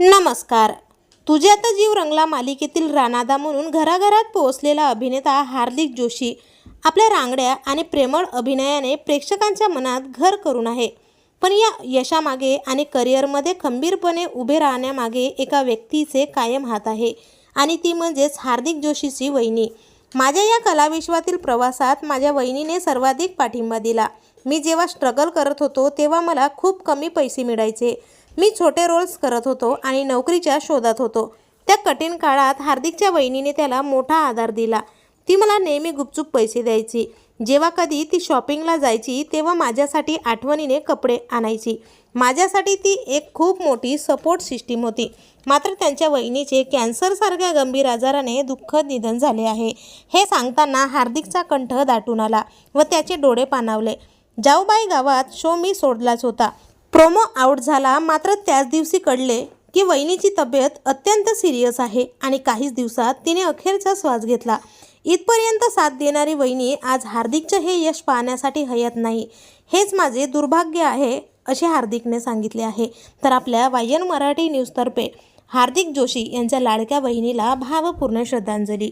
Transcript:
नमस्कार. तुझ्यात जीव रंगला मालिकेतील रानादा म्हणून घराघरात पोहोचलेला अभिनेता हार्दिक जोशी आपल्या रांगड्या आणि प्रेमळ अभिनयाने प्रेक्षकांच्या मनात घर करून आहे. पण या यशामागे आणि करिअरमध्ये खंबीरपणे उभे राहण्यामागे एका व्यक्तीचे कायम हात आहे आणि ती म्हणजेच हार्दिक जोशीची वहिनी. माझ्या या कलाविश्वातील प्रवासात माझ्या वहिनीने सर्वाधिक पाठिंबा दिला. मी जेव्हा स्ट्रगल करत होतो तेव्हा मला खूप कमी पैसे मिळायचे. मी छोटे रोल्स करत होतो आणि नोकरीच्या शोधात होतो. त्या कठीण काळात हार्दिकच्या वहिनीने त्याला मोठा आधार दिला. ती मला नेहमी गुपचूप पैसे द्यायची. जेव्हा कधी ती शॉपिंगला जायची तेव्हा माझ्यासाठी आठवणीने कपडे आणायची. माझ्यासाठी ती एक खूप मोठी सपोर्ट सिस्टीम होती. मात्र त्यांच्या वहिनीचे कॅन्सरसारख्या गंभीर आजाराने दुःखद निधन झाले आहे. हे सांगताना हार्दिकचा कंठ दाटून आला व त्याचे डोळे पाणावले. जाऊबाई गावात शो मी सोडलाच होता. प्रोमो आऊट झाला मात्र त्याच दिवशी कळले की वहिनीची तब्येत अत्यंत सिरियस आहे आणि काहीच दिवसात तिने अखेरचा श्वास घेतला. इथपर्यंत साथ देणारी वहिनी आज हार्दिकचं हे यश पाहण्यासाठी हयत नाही. हेच माझे दुर्भाग्य आहे असे हार्दिकने सांगितले आहे. तर आपल्या वायन मराठी न्यूजतर्फे हार्दिक जोशी यांच्या लाडक्या बहिणीला भावपूर्ण श्रद्धांजली.